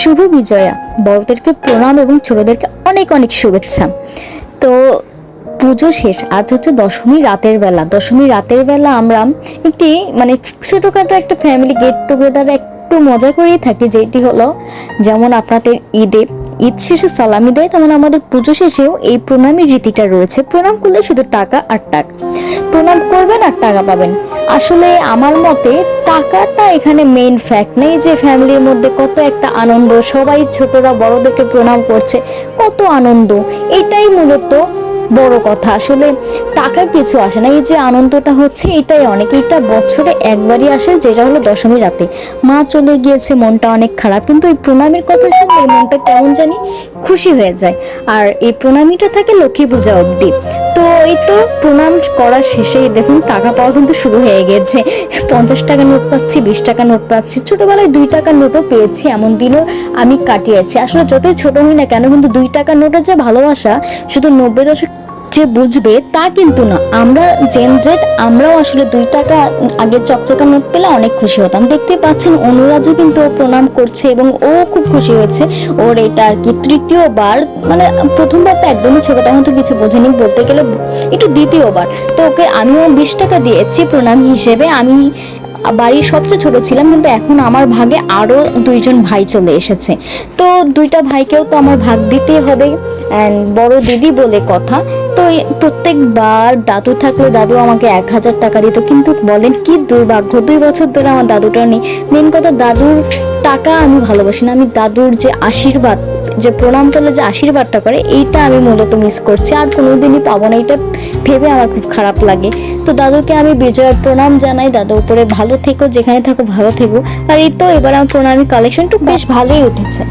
শুভ বিজয়া। বড়দেরকে প্রণাম এবং ছোটদেরকে অনেক অনেক শুভেচ্ছা। তো পুজো শেষ, আজ হচ্ছে দশমী রাতের বেলা। দশমী রাতের বেলা আমরা একটি মানে ছোটোখাটো একটা ফ্যামিলি গেট টুগেদার একটু মজা করেই থাকি, যেটি হলো যেমন আপনাদের ঈদে, ঈদ শেষে সালামি দেয়, তেমন আমাদের পুজো শেষেও এই প্রণামী রীতিটা রয়েছে। প্রণাম করলে শুধু টাকা আর টাকা। প্রণাম করবেন আর টাকা পাবেন। আসলে আমার মতে টাকাটা এখানে মেইন ফ্যাক্ট নেই যে ফ্যামিলির মধ্যে কত একটা আনন্দ, সবাই ছোটরা বড়দেরকে প্রণাম করছে, কত আনন্দ, এটাই মূলত বড় কথা। আসলে টাকা কিছু আসে না, এই যে আনন্দটা হচ্ছে এটাই অনেক। এটা বছরে একবারই আসে, যেটা হলো দশমী রাতে। মা চলে গিয়েছে, মনটা অনেক খারাপ, কিন্তু এই প্রণামীর কথা শুনলে মনটা কেমন জানি খুশি হয়ে যায়। আর এই প্রণামীটা থাকে লক্ষ্মী পূজা অবধি। তো এই তো প্রণাম করার শেষে দেখুন টাকা পাওয়া কিন্তু শুরু হয়ে গেছে। পঞ্চাশ টাকা নোট পাচ্ছি, বিশ টাকা নোট পাচ্ছি। ছোটবেলায় দুই টাকার নোটও পেয়েছি, এমন দিনও আমি কাটিয়েছি। আসলে যতই ছোট হই না কেন, কিন্তু দুই টাকার নোটের যে ভালোবাসা, শুধু নব্বই দশক যে বুঝবে তা কিন্তু না। আমরা জেন জেড আমরাও আসলে দুই টাকা আগে চকচকা নোট পেলে অনেক খুশি হতাম। দেখতে পাচ্ছেন, অনুরাজও কিন্তু প্রণাম করছে এবং ও খুব খুশি হয়েছে। ওর এটা আর কি তৃতীয়বার মানে প্রথমবার তো একদমই ছোট তখন তো কিছু বোঝেনি বলতে গেলে, একটু দ্বিতীয়বার। তো ওকে আমিও বিশ টাকা দিয়েছি প্রণাম হিসেবে। আমি বাড়ির সবচেয়ে ছোট ছিলাম, কিন্তু এখন আমার ভাগে আরও দুইজন ভাই চলে এসেছে। তো দুইটা ভাইকেও তো আমার ভাগ দিতে হবে অ্যান্ড বড় দিদি বলে কথা। তো প্রত্যেকবার দাদু থাকলে দাদু আমাকে এক হাজার টাকা দিত, কিন্তু বলেন কি দুর্ভাগ্য, দুই বছর ধরে আমার দাদুটা নেই। মেন কথা দাদুর টাকা আমি ভালোবাসি না, আমি দাদুর যে আশীর্বাদ, যে প্রণাম করলে যে আশীর্বাদটা করে, এইটা আমি মূলত মিস করছি। আর কোনোদিনই পাবো না এটা ভেবে আমার খুব খারাপ লাগে। তো দাদুকে আমি বিজয়ের প্রণাম জানাই, দাদু উপরে ভালো থেকো, যেখানে থাকো ভালো থেকো। আর এই তো এবার আমার প্রণামী কালেকশন কালেকশনটা বেশ ভালোই উঠেছে।